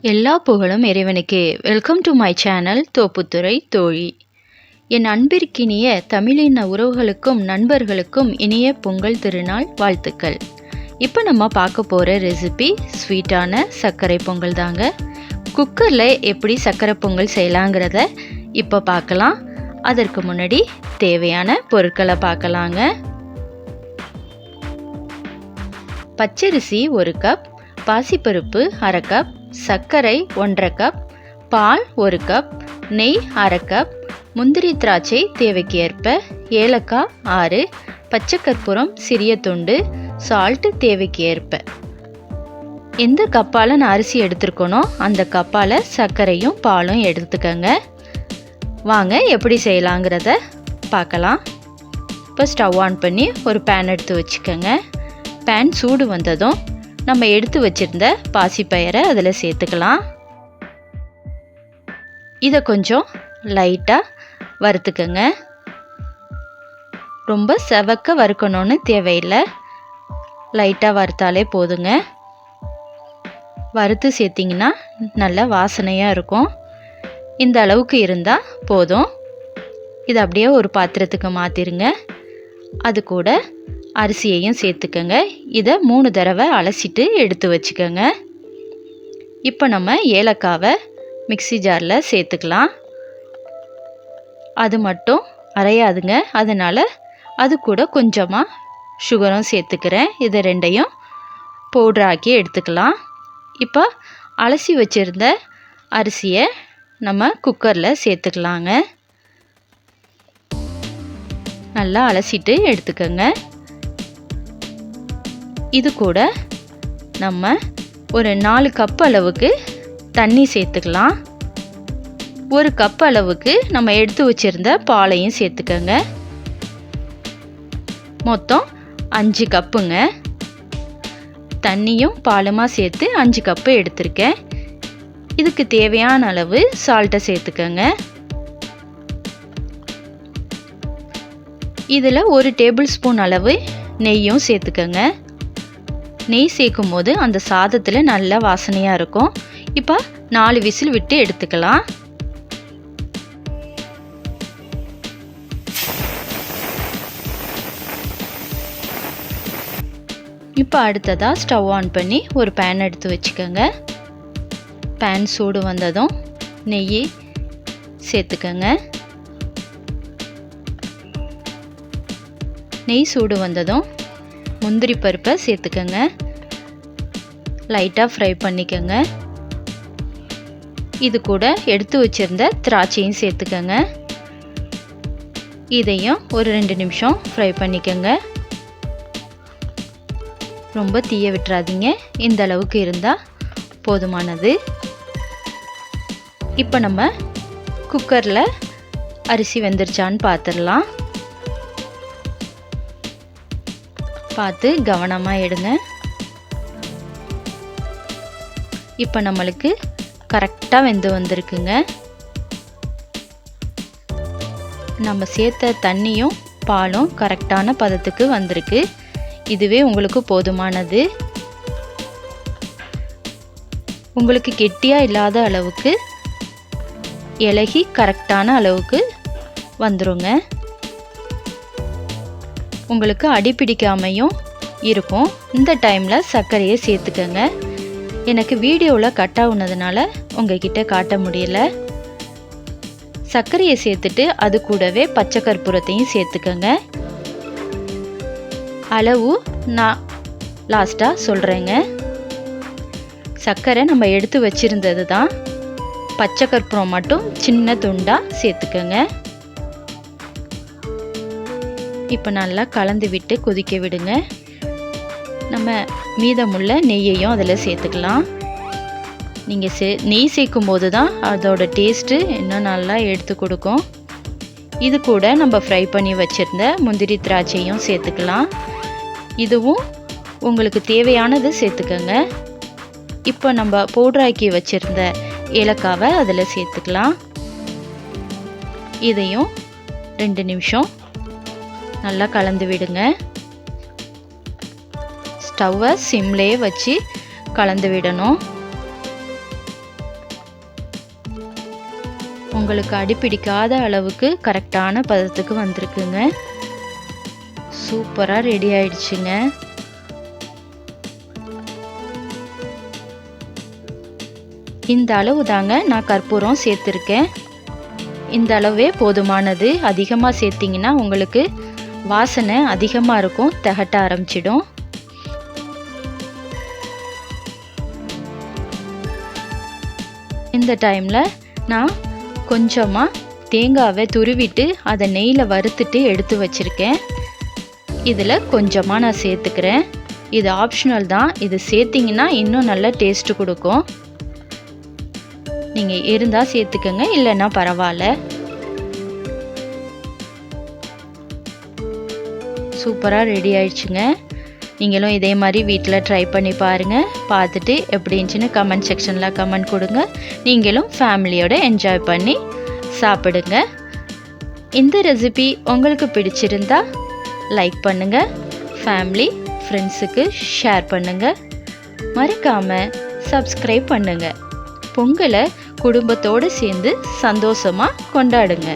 எல்லா புகழும் இறைவனுக்கே. Welcome to my channel Thopputhurai தோழி என் அன்பிற்கினிய தமிழின உறவுகளுக்கும் நண்பர்களுக்கும் இனிய பொங்கல் திருநாள் வாழ்த்துக்கள். இப்போ நம்ம பார்க்க போகிற ரெசிபி ஸ்வீட்டான சர்க்கரை பொங்கல் தாங்க. குக்கரில் எப்படி சர்க்கரை பொங்கல் செய்யலாங்கிறத இப்போ பார்க்கலாம். அதற்கு முன்னாடி தேவையான பொருட்களை பார்க்கலாங்க. பச்சரிசி ஒரு கப் பாசிப்பருப்பு அரை கப் சர்க்கரை ஒன்றரை கப் பால் ஒரு கப் நெய் அரை கப் முந்திரி திராட்சை தேவைக்கு ஏற்ப ஏலக்காய் ஆறு பச்சை கற்பூரம் சிறிய துண்டு சால்ட்டு தேவைக்கு ஏற்ப எந்த கப்பால் நான் அரிசி எடுத்துருக்கோனோ அந்த கப்பால் சர்க்கரையும் பாலும் எடுத்துக்கோங்க. வாங்க எப்படி செய்யலாங்கிறத பார்க்கலாம். இப்போ ஸ்டவ் ஆன் பண்ணி ஒரு பேன் எடுத்து வச்சுக்கோங்க. பேன் சூடு வந்ததும் நம்ம எடுத்து வச்சுருந்த பாசிப்பயிரை அதில் சேர்த்துக்கலாம். இதை கொஞ்சம் லைட்டாக வறுத்துக்கங்க. ரொம்ப செவக்க வறுக்கணும்னு தேவையில்லை. லைட்டாக வறுத்தாலே போதுங்க. வறுத்து சேர்த்திங்கன்னா நல்ல வாசனையாக இருக்கும். இந்த அளவுக்கு இருந்தால் போதும். இதை அப்படியே ஒரு பாத்திரத்துக்கு மாற்றிருங்க அது கூட அரிசியையும் சேர்த்துக்கோங்க. இதை மூணு தடவை அலசிட்டு எடுத்து வச்சுக்கோங்க. இப்போ நம்ம ஏலக்காவை மிக்சி ஜாரில் சேர்த்துக்கலாம். அது மட்டும் அரையாதுங்க. அதனால் அது கூட கொஞ்சமாக சுகரும் சேர்த்துக்கிறேன். இதை ரெண்டையும் பவுட்ராக்கி எடுத்துக்கலாம். இப்போ அலசி வச்சுருந்த அரிசியை நம்ம குக்கரில் சேர்த்துக்கலாங்க. நல்லா அலசிட்டு எடுத்துக்கோங்க. இது கூட நம்ம ஒரு நாலு கப் அளவுக்கு தண்ணி சேர்த்துக்கலாம். ஒரு கப் அளவுக்கு நம்ம எடுத்து வச்சுருந்த பாலையும் சேர்த்துக்கோங்க. மொத்தம் அஞ்சு கப்புங்க. தண்ணியும் பாலுமாக சேர்த்து அஞ்சு கப்பு எடுத்திருக்கேன். இதுக்கு தேவையான அளவு சால்ட்டை சேர்த்துக்கோங்க. இதில் ஒரு டேபிள் ஸ்பூன் அளவு நெய்யும் சேர்த்துக்கோங்க. நெய் சேர்க்கும் போது அந்த சாதத்தில் நல்ல வாசனையாக இருக்கும். இப்போ நாலு விசில் விட்டு எடுத்துக்கலாம். இப்போ அடுத்ததாக ஸ்டவ் ஆன் பண்ணி ஒரு பேன் எடுத்து வச்சுக்கோங்க. பேன் சூடு வந்ததும் நெய் சேர்த்துக்கோங்க. நெய் சூடு வந்ததும் முந்திரி பருப்பை சேர்த்துக்கோங்க. லைட்டாக ஃப்ரை பண்ணிக்கோங்க. இது கூட எடுத்து வச்சுருந்த திராட்சையும் சேர்த்துக்கோங்க. இதையும் ஒரு ரெண்டு நிமிஷம் ஃப்ரை பண்ணிக்கோங்க. ரொம்ப தீய விட்டுறாதீங்க. இந்த அளவுக்கு இருந்தால் போதுமானது. இப்போ நம்ம குக்கரில் அரிசி வெந்துருச்சான்னு பார்த்துடலாம் பார்த்து கவனமாக எடுங்க. இப்போ நம்மளுக்கு கரெக்டாக வெந்து வந்திருக்குங்க. நம்ம சேர்த்த தண்ணியும் பாலும் கரெக்டான பதத்துக்கு வந்திருக்கு. இதுவே உங்களுக்கு போதுமானது. உங்களுக்கு கெட்டியாக இல்லாத அளவுக்கு இலகி கரெக்டான அளவுக்கு வந்துருங்க. உங்களுக்கு அடிப்பிடிக்காமையும் இருக்கும். இந்த டைமில் சர்க்கரையை சேர்த்துக்கங்க. எனக்கு வீடியோவில் கட் ஆகுனதுனால உங்ககிட்ட காட்ட முடியல. சர்க்கரையை சேர்த்துட்டு அது கூடவே பச்சை கற்பூரத்தையும் சேர்த்துக்கங்க. அளவு நான் லாஸ்ட்டாக சொல்கிறேங்க சர்க்கரை நம்ம எடுத்து வச்சுருந்தது தான் பச்சை கற்பூரம் மட்டும் சின்ன துண்டாக சேர்த்துக்கோங்க. இப்போ நல்லா கலந்து விட்டு கொதிக்க விடுங்க. நம்ம மீதமுள்ள நெய்யையும் அதில் சேர்த்துக்கலாம். நீங்கள் சே நெய் சேர்க்கும் போது தான் அதோட டேஸ்ட்டு இன்னும் நல்லா எடுத்து கொடுக்கும். இது கூட நம்ம ஃப்ரை பண்ணி வச்சுருந்த முந்திரி திராட்சையும் சேர்த்துக்கலாம். இதுவும் உங்களுக்கு தேவையானது சேர்த்துக்கோங்க. இப்போ நம்ம பவுட்ராக்கி வச்சுருந்த ஏலக்காவை அதில் சேர்த்துக்கலாம். இதையும் ரெண்டு நிமிஷம் நல்லா கலந்து விடுங்க. ஸ்டவ்வை சிம்லேயே வச்சு கலந்து விடணும். உங்களுக்கு அடிப்பிடிக்காத அளவுக்கு கரெக்டான பதத்துக்கு வந்திருக்குங்க. சூப்பராக ரெடி ஆயிடுச்சுங்க. இந்த அளவு தாங்க நான் கற்பூரம் சேர்த்துருக்கேன். இந்த அளவே போதுமானது. அதிகமாக சேர்த்திங்கன்னா உங்களுக்கு வாசனை அதிகமாக இருக்கும் திகட்ட ஆரம்பிச்சிடும். இந்த டைமில் நான் கொஞ்சமாக தேங்காவை துருவிட்டு அதை நெய்யில் வறுத்துட்டு எடுத்து வச்சுருக்கேன். இதில் கொஞ்சமாக நான் சேர்த்துக்கிறேன். இது ஆப்ஷனல் தான். இது சேர்த்திங்கன்னா இன்னும் நல்ல டேஸ்ட்டு கொடுக்கும். நீங்கள் இருந்தால் சேர்த்துக்கோங்க இல்லைன்னா பரவாயில்ல. சூப்பராக ரெடி ஆயிடுச்சுங்க. நீங்களும் இதே மாதிரி வீட்டில் ட்ரை பண்ணி பாருங்கள் பார்த்துட்டு எப்படி இருந்துச்சுன்னு கமெண்ட் செக்ஷனில் கமெண்ட் கொடுங்க. நீங்களும் ஃபேமிலியோட என்ஜாய் பண்ணி சாப்பிடுங்க. இந்த ரெசிபி உங்களுக்கு பிடிச்சிருந்தா லைக் பண்ணுங்கள் ஃபேமிலி ஃப்ரெண்ட்ஸுக்கு ஷேர் பண்ணுங்கள் மறக்காமல் சப்ஸ்கிரைப் பண்ணுங்கள் பொங்கலை குடும்பத்தோடு சேர்ந்து சந்தோஷமாக கொண்டாடுங்க.